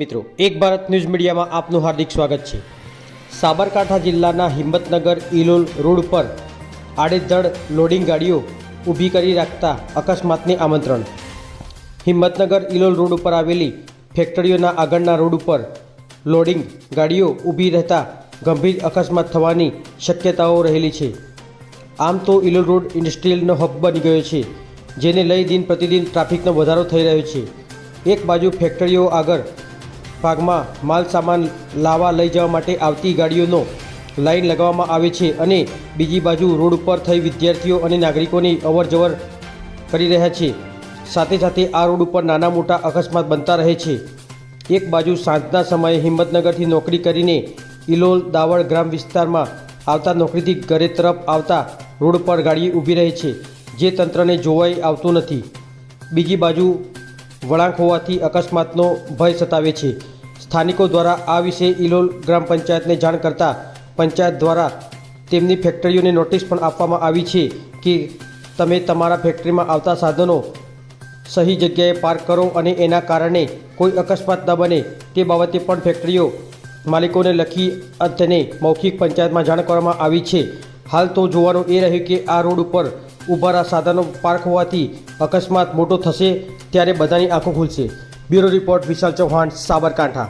મિત્રો, એક ભારત ન્યૂઝ મીડિયામાં આપનું હાર્દિક સ્વાગત છે. સાબરકાંઠા જિલ્લાના હિંમતનગર ઇલોલ રોડ પર આડેધડ લોડિંગ ગાડીઓ ઊભી કરી રાખતા અકસ્માતને આમંત્રણ. હિંમતનગર ઇલોલ રોડ ઉપર આવેલી ફેક્ટરીઓના આગળના રોડ ઉપર લોડિંગ ગાડીઓ ઊભી રહેતા ગંભીર અકસ્માત થવાની શક્યતાઓ રહેલી છે. આમ તો ઇલોલ રોડ ઇન્ડસ્ટ્રીયલનો હબ બની ગયો છે, જેને લઈ દિન પ્રતિદિન ટ્રાફિકનો વધારો થઈ રહ્યો છે. એક બાજુ ફેક્ટરીઓ આગળ ભાગમાં માલ સામાન લાવવા લઈ જવા માટે આવતી ગાડીઓનો લાઈન લગાવવામાં આવે છે અને બીજી બાજુ રોડ ઉપર થઈ વિદ્યાર્થીઓ અને નાગરિકોની અવરજવર કરી રહ્યા છે. સાથે સાથે આ રોડ ઉપર નાના મોટા અકસ્માત બનતા રહે છે. એક બાજુ સાંજના સમયે હિંમતનગરથી નોકરી કરીને ઇલોલ દાવડ ગ્રામ વિસ્તારમાં આવતા નોકરીથી ઘરે તરફ આવતા રોડ પર ગાડી ઊભી રહે છે. જે તંત્રને જોવાઈ આવતું નથી. બીજી બાજુ વળાંક હોવાથી અકસ્માતનો ભય સતાવે છે. સ્થાનિકો દ્વારા આ વિશે ઇલોલ ગ્રામ પંચાયતને જાણ કરતાં પંચાયત દ્વારા તેમની ફેક્ટરીઓને નોટિસ પણ આપવામાં આવી છે કે તમે તમારા ફેક્ટરીમાં આવતા સાધનો સહી જગ્યાએ પાર્ક કરો અને એના કારણે કોઈ અકસ્માત ન બને તે બાબતે પણ ફેક્ટરીઓ માલિકોને લખી તેને મૌખિક પંચાયતમાં જાણ કરવામાં આવી છે. હાલ તો જોવાનું એ રહ્યું કે આ રોડ ઉપર ઊભારા સાધનો પાર્ક હોવાથી અકસ્માત મોટો થશે ત્યારે બધાની આંખો ખુલશે. Bureau report Vishal Chauhan, Sabarkantha.